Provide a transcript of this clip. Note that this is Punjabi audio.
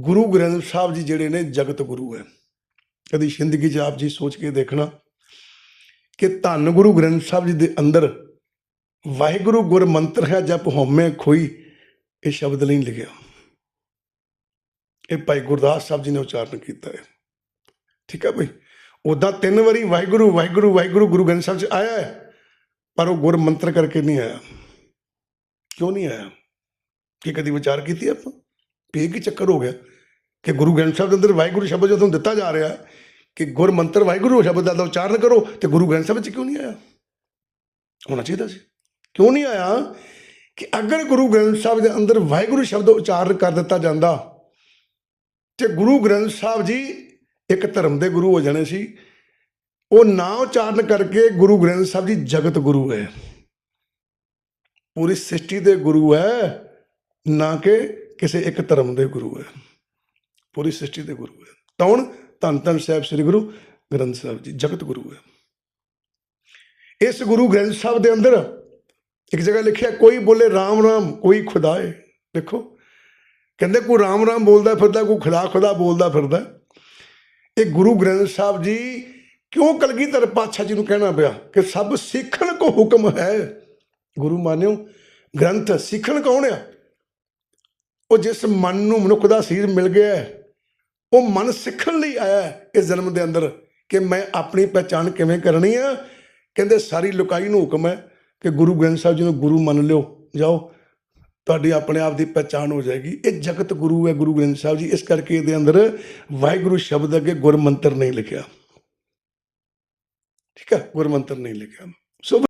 ਗੁਰੂ ਗ੍ਰੰਥ ਸਾਹਿਬ ਜੀ ਜਿਹੜੇ ਨੇ ਜਗਤ ਗੁਰੂ ਹੈ। ਕਦੀ ਜ਼ਿੰਦਗੀ 'ਚ ਆਪ ਜੀ ਸੋਚ ਕੇ ਦੇਖਣਾ ਕਿ ਧੰਨ ਗੁਰੂ ਗ੍ਰੰਥ ਸਾਹਿਬ ਜੀ ਦੇ ਅੰਦਰ ਵਾਹਿਗੁਰੂ ਗੁਰ ਮੰਤਰ ਹੈ ਜਪ ਹਉਮੈ ਖੋਈ, ਇਹ ਸ਼ਬਦ ਨਹੀਂ ਲਿਖਿਆ। ਇਹ ਭਾਈ ਗੁਰਦਾਸ ਸਾਹਿਬ ਜੀ ਨੇ ਉਚਾਰਨ ਕੀਤਾ ਹੈ। ਠੀਕ ਹੈ ਭਾਈ? ਉਦਾਂ ਤਿੰਨ ਵਾਰੀ ਵਾਹਿਗੁਰੂ ਵਾਹਿਗੁਰੂ ਵਾਹਿਗੁਰੂ ਗੁਰੂ ਗ੍ਰੰਥ ਸਾਹਿਬ 'ਚ ਆਇਆ ਹੈ, ਪਰ ਉਹ ਗੁਰ ਮੰਤਰ ਕਰਕੇ ਨਹੀਂ ਆਇਆ। ਕਿਉਂ ਨਹੀਂ ਆਇਆ? ਕੀ ਕਦੀ ਵਿਚਾਰ ਕੀਤੀ ਆਪਾਂ? ਵੀ ਕੀ ਚੱਕਰ ਹੋ ਗਿਆ ਕਿ ਗੁਰੂ ਗ੍ਰੰਥ ਸਾਹਿਬ ਦੇ ਅੰਦਰ ਵਾਹਿਗੁਰੂ ਸ਼ਬਦ ਜਦੋਂ ਦਿੱਤਾ ਜਾ ਰਿਹਾ ਕਿ ਗੁਰ ਮੰਤਰ ਵਾਹਿਗੁਰੂ ਸ਼ਬਦ ਦਾ ਉਚਾਰਨ ਕਰੋ ਤੇ ਗੁਰੂ ਗ੍ਰੰਥ ਸਾਹਿਬ 'ਚ ਕਿਉਂ ਨਹੀਂ ਆਇਆ? ਹੋਣਾ ਚਾਹੀਦਾ ਸੀ। ਕਿਉਂ ਨਹੀਂ ਆਇਆ ਕਿ ਅਗਰ ਗੁਰੂ ਗ੍ਰੰਥ ਸਾਹਿਬ ਦੇ ਅੰਦਰ ਵਾਹਿਗੁਰੂ ਸ਼ਬਦ ਉਚਾਰਨ ਕਰ ਦਿੱਤਾ ਜਾਂਦਾ ਤੇ ਗੁਰੂ ਗ੍ਰੰਥ ਸਾਹਿਬ ਜੀ ਇੱਕ ਧਰਮ ਦੇ ਗੁਰੂ ਹੋ ਜਾਣੇ ਸੀ। ਉਹ ਨਾ ਉਚਾਰਨ ਕਰਕੇ ਗੁਰੂ ਗ੍ਰੰਥ ਸਾਹਿਬ ਜੀ ਜਗਤ ਗੁਰੂ ਹੈ। ਪੂਰੀ ਸ੍ਰਿਸ਼ਟੀ ਦੇ ਗੁਰੂ ਹੈ। ਨਾ ਕਿ ਕਿਸੇ ਇੱਕ ਧਰਮ ਦੇ ਗੁਰੂ ਹੈ, ਪੂਰੀ ਸ੍ਰਿਸ਼ਟੀ ਦੇ ਗੁਰੂ ਹੈ। ਕੌਣ ਧੰਨ ਧੰਨ ਸਾਹਿਬ ਸ੍ਰੀ ਗੁਰੂ ਗ੍ਰੰਥ ਸਾਹਿਬ ਜੀ, ਜਗਤ ਗੁਰੂ ਹੈ। ਇਸ ਗੁਰੂ ਗ੍ਰੰਥ ਸਾਹਿਬ ਦੇ ਅੰਦਰ ਇੱਕ ਜਗ੍ਹਾ ਲਿਖਿਆ, ਕੋਈ ਬੋਲੇ ਰਾਮ ਰਾਮ, ਕੋਈ ਖੁਦਾ ਹੈ ਦੇਖੋ, ਕਹਿੰਦੇ ਕੋਈ ਰਾਮ ਰਾਮ ਬੋਲਦਾ ਫਿਰਦਾ, ਕੋਈ ਖੁਦਾ ਖੁਦਾ ਬੋਲਦਾ ਫਿਰਦਾ। ਇਹ ਗੁਰੂ ਗ੍ਰੰਥ ਸਾਹਿਬ ਜੀ ਕਿਉਂ ਕਲਗੀਧਰ ਪਾਤਸ਼ਾਹ ਜੀ ਨੂੰ ਕਹਿਣਾ ਪਿਆ ਕਿ ਸਭ ਸਿੱਖਣ ਕੋ ਹੁਕਮ ਹੈ? ਗੁਰੂ ਮਾਨਿਓ, ਗ੍ਰੰਥ ਸਿੱਖਣ ਕੌਣ ਆ? ਉਹ ਜਿਸ ਮਨ ਨੂੰ ਮਨੁੱਖ ਦਾ ਸੀਰ ਮਿਲ ਗਿਆ ਉਹ ਮਨ ਸਿੱਖਣ ਲਈ ਆਇਆ ਇਸ ਜਨਮ ਦੇ ਅੰਦਰ ਕਿ ਮੈਂ ਆਪਣੀ ਪਹਿਚਾਣ ਕਿਵੇਂ ਕਰਨੀ ਆ। ਕਹਿੰਦੇ ਸਾਰੀ ਲੋਕਾਈ ਨੂੰ ਹੁਕਮ ਹੈ ਕਿ ਗੁਰੂ ਗ੍ਰੰਥ ਸਾਹਿਬ ਜੀ ਨੂੰ ਗੁਰੂ ਮੰਨ ਲਿਓ, ਜਾਓ। ਤੁਹਾਡੀ ਆਪਣੇ ਆਪ ਦੀ ਪਹਿਚਾਣ ਹੋ ਜਾਏਗੀ। ਇਹ ਜਗਤ ਗੁਰੂ ਹੈ ਗੁਰੂ ਗ੍ਰੰਥ ਸਾਹਿਬ ਜੀ। ਇਸ ਕਰਕੇ ਇਹਦੇ ਅੰਦਰ ਵਾਹਿਗੁਰੂ ਸ਼ਬਦ ਅੱਗੇ ਗੁਰ ਮੰਤਰ ਨਹੀਂ ਲਿਖਿਆ। ਠੀਕ ਹੈ ਗੁਰ ਮੰਤਰ ਨਹੀਂ ਲਿਖਿਆ। ਸੋ